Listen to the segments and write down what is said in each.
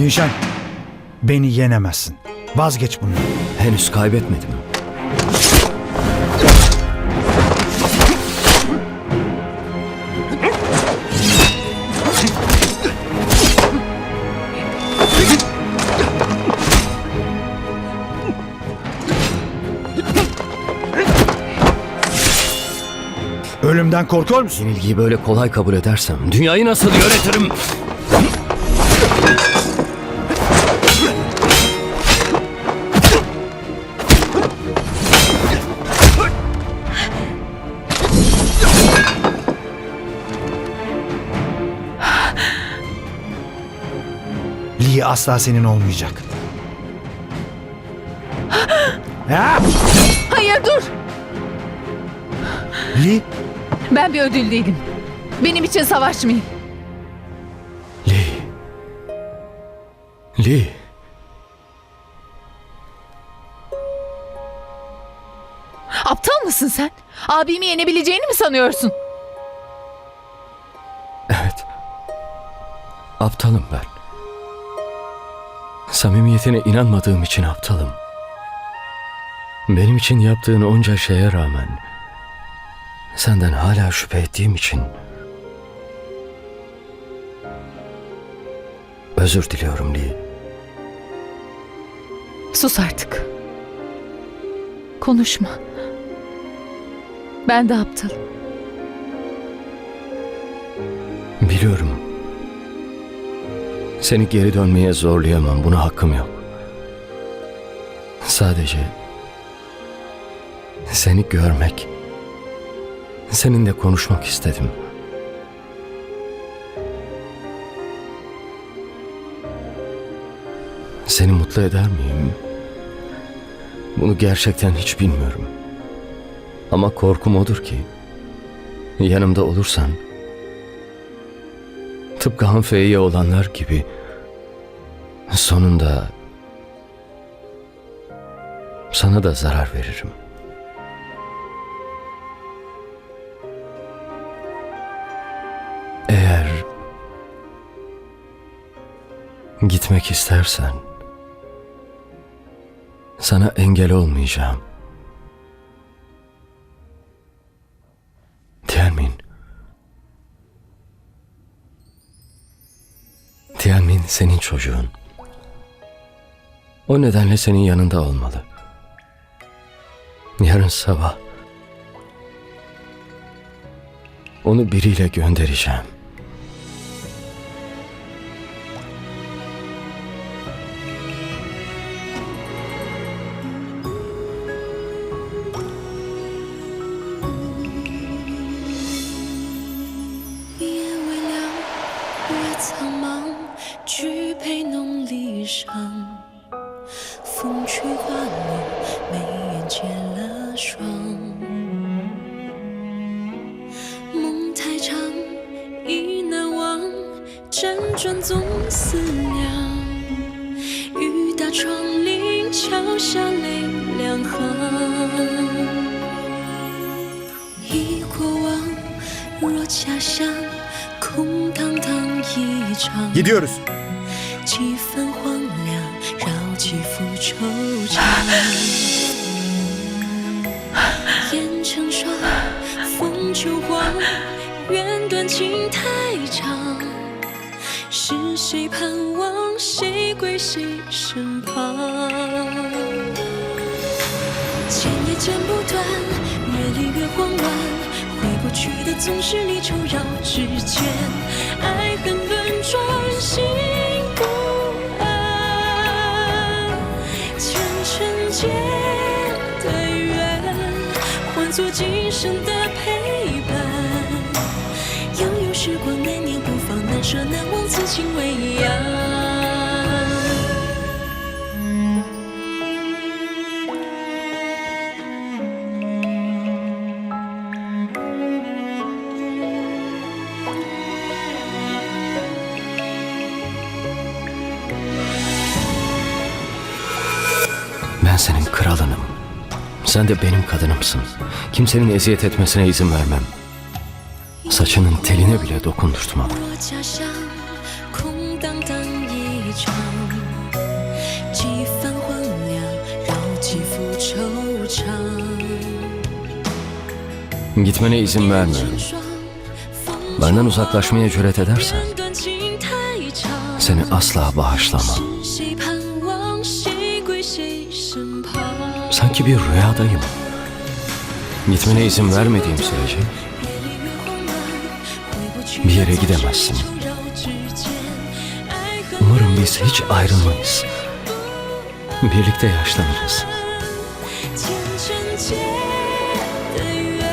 Nişan, beni yenemezsin. Vazgeç bundan. Henüz kaybetmedim. Ölümden korkuyor musun? Yenilgiyi böyle kolay kabul edersem dünyayı nasıl yönetirim? Lee asla senin olmayacak. Ha! Hayır dur. Lee, Ben bir ödül değilim. Benim için savaşmayın. Lee. Lee. Aptal mısın sen? Abimi yenebileceğini mi sanıyorsun? Evet. Aptalım ben. Samimiyetine inanmadığım için aptalım. Benim için yaptığın onca şeye rağmen senden hala şüphe ettiğim için özür diliyorum Lee. Sus artık. Konuşma. Ben de aptalım. Biliyorum. Seni geri dönmeye zorlayamam. Buna hakkım yok. Sadece seni görmek, seninle konuşmak istedim. Seni mutlu eder miyim? Bunu gerçekten hiç bilmiyorum. Ama korkum odur ki yanımda olursan Tıpkı Hanfei'ye olanlar gibi sonunda sana da zarar veririm. Eğer gitmek istersen sana engel olmayacağım. Senin çocuğun. O nedenle senin yanında olmalı. Yarın sabah onu biriyle göndereceğim. 乡空荡荡一场。几分荒凉，绕几幅惆怅。烟成霜，风，断情太长。是谁盼望谁归谁身旁？剪也剪不断。去的总是离愁绕指尖，爱恨轮转心。senin kralınım. Sen de benim kadınımsın. Kimsenin eziyet etmesine izin vermem. Saçının teline bile dokundurtmam. Gitmene izin vermiyorum. Benden uzaklaşmaya cüret edersen seni asla bağışlamam. Sanki bir rüyadayım. Gitmene izin vermediğim sürece bir yere gidemezsin. umarım biz hiç ayrılmayız. Birlikte yaşlanırız. 千层结的缘，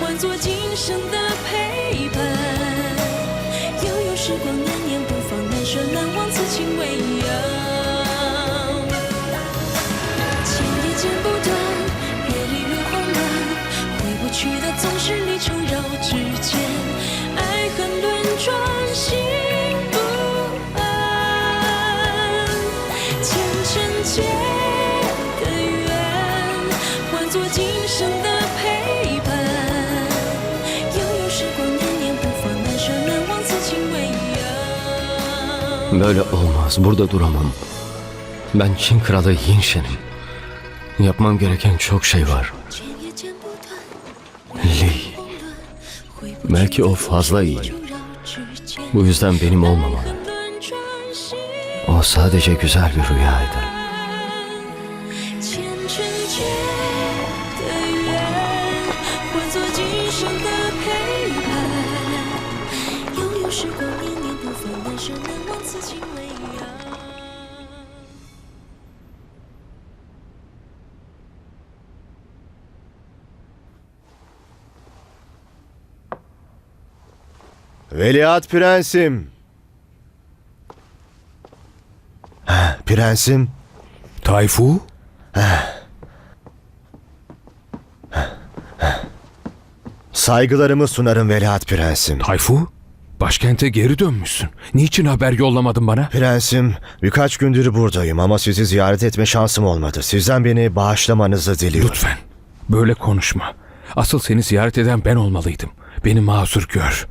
换作今生的陪伴。悠悠时光，念念不放，难舍难忘，此情未央。 Böyle olmaz. Burada duramam. Ben Çin kralı Yinşen'im. Yapmam gereken çok şey var. Li. Belki o fazla iyi. Bu yüzden benim olmamalı. O sadece güzel bir rüyaydı. Veliaht prensim. Heh, Prensim, Tayfu? saygılarımı sunarım veliaht prensim. Tayfu? Başkente geri dönmüşsün. Niçin haber yollamadın bana? Prensim, birkaç gündür buradayım ama sizi ziyaret etme şansım olmadı. Sizden beni bağışlamanızı diliyorum. Lütfen. Böyle konuşma. Asıl seni ziyaret eden ben olmalıydım. Beni mazur gör.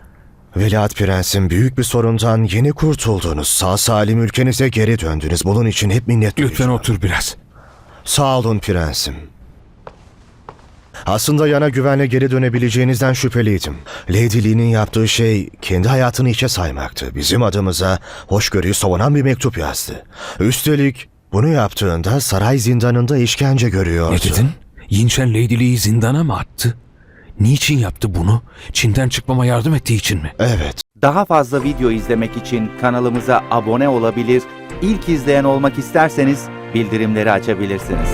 Veliaht prensim, büyük bir sorundan yeni kurtuldunuz. Sağ salim ülkenize geri döndünüz. Bunun için hep minnet Lütfen duyacağım. otur biraz. Sağ olun prensim. Aslında yana güvenle geri dönebileceğinizden şüpheliydim. Lady Lee'nin yaptığı şey kendi hayatını içe saymaktı. Bizim adımıza hoşgörüyü savunan bir mektup yazdı. Üstelik bunu yaptığında saray zindanında işkence görüyordu. Ne dedin? Yinşen Lady Lee'yi zindana mı attı? Niçin yaptı bunu? Çin'den çıkmama yardım ettiği için mi? Evet. Daha fazla video izlemek için kanalımıza abone olabilir, ilk izleyen olmak isterseniz bildirimleri açabilirsiniz.